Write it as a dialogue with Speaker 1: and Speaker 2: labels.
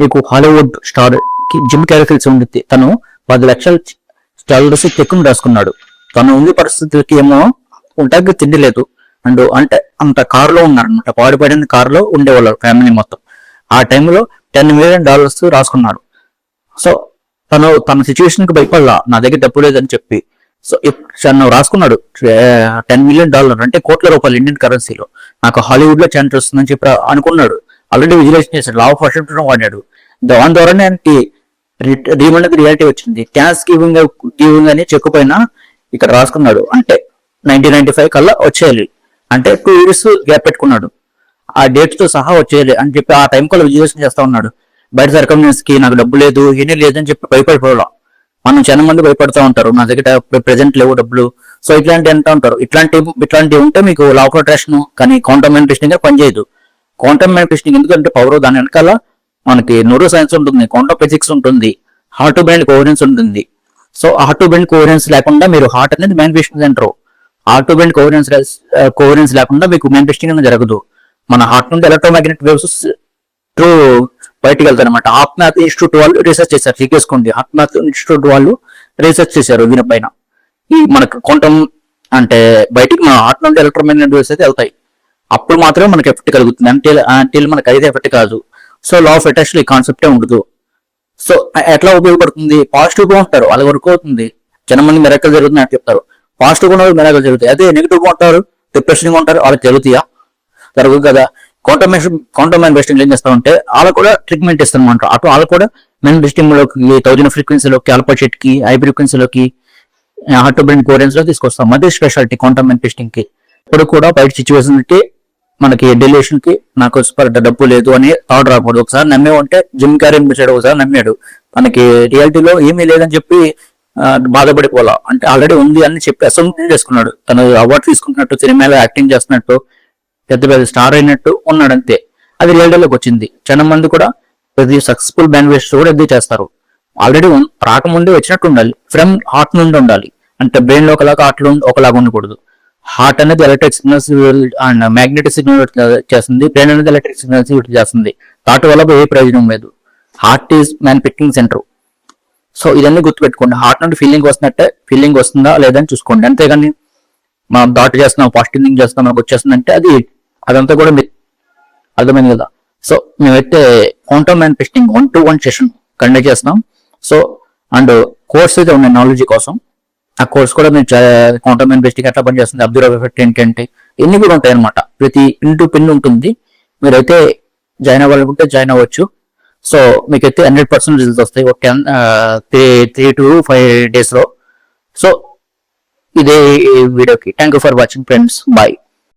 Speaker 1: మీకు Hollywood స్టార్కి gym characters ఉండి తను పది లక్షల డాలర్స్ చెక్కును రాసుకున్నాడు. తను ఉంది పరిస్థితులకి ఏమో ఉంటాకి తిండి లేదు. అండ్ అంటే అంత కారులో ఉన్నారు అనమాట కారులో ఉండేవాళ్ళు ఫ్యామిలీ మొత్తం. ఆ టైంలో టెన్ మిలియన్ డాలర్స్ రాసుకున్నాడు. సో తను తన సిచ్యువేషన్కి భయపడలా. నా దగ్గర డబ్బు లేదని చెప్పి. సో తను రాసుకున్నాడు. టెన్ మిలియన్ డాలర్ అంటే కోట్ల రూపాయలు ఇండియన్ కరెన్సీలో నాకు హాలీవుడ్లో ఛాన్స్ వస్తుందని చెప్పి అనుకున్నాడు. ఆల్రెడీ విజువలైజేషన్ చేశాడు. లా ఆఫ్ వాషింగ్టన్ వాడాడు. దాని ద్వారానే ఆయనకి రీమండ్ రియాలిటీ వచ్చింది. థ్యాంక్స్ గివింగ్ గివింగ్ అని చెక్కు పైన ఇక్కడ రాసుకున్నాడు. అంటే నైన్టీన్ నైన్టీ ఫైవ్ కల్లా వచ్చేయాలి. అంటే టూ ఇయర్స్ గ్యాప్ పెట్టుకున్నాడు. ఆ డేట్స్తో సహా వచ్చేయాలి అని చెప్పి ఆ టైం కల్లా విజువలైజేషన్ చేస్తా ఉన్నాడు. బయట సర్కమ్యూనిస్కి నాకు డబ్బు లేదు ఏమీ లేదని చెప్పి భయపడిపోవడం మనం చాలా మంది భయపడుతూ ఉంటారు. నా దగ్గర ప్రెసెంట్ లేవు డబ్బులు. సో ఇట్లాంటి అంటూ ఉంటారు. ఇట్లాంటి ఇట్లాంటివి ఉంటే మీకు లా అట్రాక్షన్ కానీ కౌంటర్ మ్యానిఫెస్టింగ్గా పనిచేయదు. క్వాంటమ్ మ్యానిఫెస్టింగ్ ఎందుకంటే పవర్ దాని వెనకాల మనకి న్యూరో సైన్స్ ఉంటుంది క్వాంటమ్ ఫిజిక్స్ ఉంటుంది హార్ట్ టు బ్రెయిన్ కోహరెన్స్ ఉంటుంది. So heart to brain coherence లేకుండా మీరు హార్ట్ అనేది మ్యానిఫెస్టింగ్ అంటారు heart to brain coherence coherence లేకుండా మీకు మ్యానిఫెస్టింగ్ అనేది జరగదు. మన హార్ట్ నుండి ఎలక్ట్రోమాగ్నెటిక్ వేవ్స్ త్రూ బయటకు వెళ్తారు అనమాట ఆత్మహత్ ఇన్స్టిట్యూట్ వాళ్ళు రీసెర్చ్ చేశారు. చెక్కేసుకోండి ఆత్మహత్ ఇన్స్టిట్యూట్ వాళ్ళు రీసెర్చ్ చేశారు దీనిపైన ఈ మనకు కొంచెం అంటే బయటికి మన హార్ట్ నుండి ఎలక్ట్రోమాగ్నెటిక్ వేవ్స్ అయితే వెళ్తాయి. అప్పుడు మాత్రమే మనకి ఎఫెక్ట్ కలుగుతుంది. అంటే అంటే మనకి అయితే ఎఫెక్ట్ కాదు. సో లా ఆఫ్ అట్రాక్షన్ ఈ కాన్సెప్టే ఉండదు. సో ఎట్లా ఉపయోగపడుతుంది? పాజిటివ్గా ఉంటారు. వాళ్ళ వర్క్ అవుతుంది. జనం మంది మెరకలు జరుగుతుంది అని చెప్తారు. పాజిటివ్గా ఉన్న మెరకలు జరుగుతాయి. అదే నెగిటివ్గా ఉంటారు డిప్రెషన్గా ఉంటారు వాళ్ళకి జరుగుతాయా? జరగదు కదా. కౌంటర్మేషన్ కౌంటర్మైన్ మ్యానిఫెస్టింగ్ ఏం చేస్తా ఉంటే వాళ్ళు కూడా ట్రీట్మెంట్ ఇస్తారు అనమాట అటు వాళ్ళు కూడా మ్యానిఫెస్టింగ్లోకి థౌజండ్ ఫ్రీక్వెన్సీలోకి ఆల్ఫా కి హై ఫ్రీక్వెన్సీలోకి హార్ట్ బ్రెయిన్ కోరెన్స్లో తీసుకొస్తాం. అదే స్పెషాలిటీ కౌంటర్మైన్ మ్యానిఫెస్టింగ్కి. ఇప్పుడు కూడా బయట సిచ్యువేషన్కి మనకి డెలిషన్కి నాకు super డబ్బు లేదు అని థాట్ రాకూడదు. ఒకసారి నమ్మే ఉంటే జిమ్ క్యారీ చేశాడు ఒకసారి నమ్మాడు. మనకి రియాలిటీలో ఏమీ లేదని చెప్పి బాధపడిపోలా అంటే ఆల్రెడీ ఉంది అని చెప్పి అసలు చేసుకున్నాడు. తను అవార్డు తీసుకుంటున్నట్టు సినిమాలో యాక్టింగ్ చేస్తున్నట్టు పెద్ద పెద్ద స్టార్ అయినట్టు ఉన్నాడు అంతే. అది రియాలిటీలోకి వచ్చింది. చాలా మంది కూడా ప్రతి సక్సెస్ఫుల్ బ్యాండ్ వేస్ట్ కూడా ఇదే చేస్తారు ఆల్రెడీ రాకముందే వచ్చినట్టు ఉండాలి. ఫ్రమ్ హార్ట్ నుండి ఉండాలి. అంటే బ్రెయిన్లో ఒకలాగా హార్ట్లో ఒకలాగా ఉండకూడదు. హార్ట్ అనేది electric signals and magnetic signal చేస్తుంది బ్రెయిన్ అనేది ఎలక్ట్రిక్ సిగ్నల్స్ చేస్తుంది. థాట్ వల్ల ఏ ప్రయోజనం లేదు. Heart is man centre. So ఇదన్నీ గుర్తుపెట్టుకోండి. హార్ట్ నుండి ఫీలింగ్ వస్తున్నట్టే ఫీలింగ్ వస్తుందా లేదని చూసుకోండి. అంతేగాని మనం థాట్ చేస్తున్నాం పాజిటివ్ థింక్ చేస్తున్నాం మనకు వచ్చేస్తుందంటే అది అదంతా కూడా మీరు అర్థమైంది కదా? సో మేమైతే quantum manifesting one to one session conduct చేస్తున్నాం. సో అండ్ కోర్స్ అయితే ఉన్నాయి నాలెడ్జ్ కోసం. ఆ కోర్స్ కూడా మీరు కౌంటర్మెన్ మ్యానిఫెస్టింగ్ ఎట్లా పనిచేస్తుంది అబ్జర్వ్ ఎఫెక్ట్ ఏంటంటే ఇన్ని కూడా ఉంటాయి అనమాట ప్రతి పిన్ టు పిన్ ఉంటుంది. మీరైతే జాయిన్ అవ్వాలనుకుంటే జాయిన్ అవ్వచ్చు. సో మీకైతే హండ్రెడ్ పర్సెంట్ రిజల్ట్స్ వస్తాయి. ఒక ten three three two five డేస్లో సో ఇదే వీడియోకి. Thank you for watching friends. Bye.